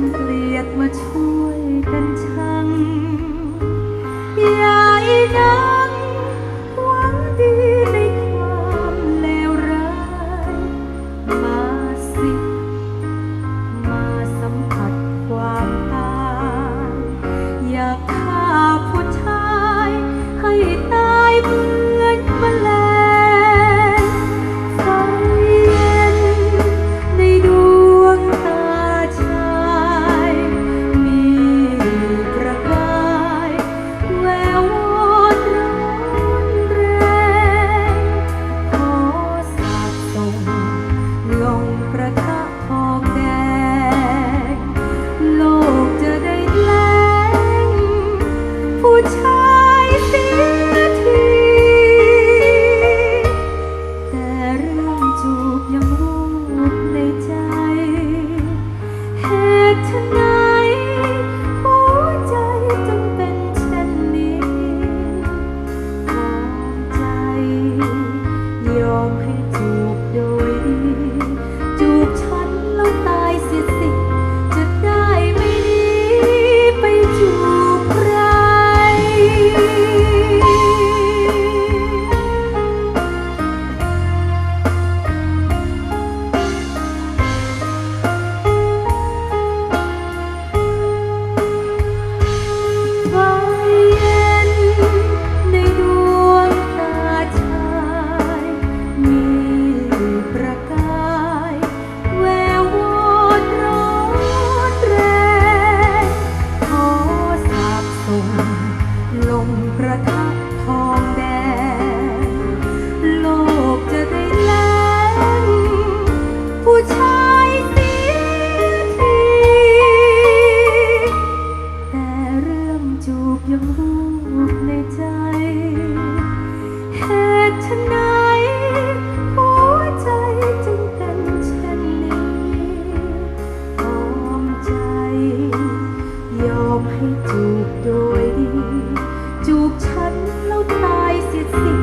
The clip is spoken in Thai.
กันเกลียดมาช่วยกันชังใหญ่นะ how could you? เหตุทนายหัวใจจึงเป็นเช่นนี้ยอมใจ ยอมให้จูบโดยดี จูบฉันแล้วตายเสียสิ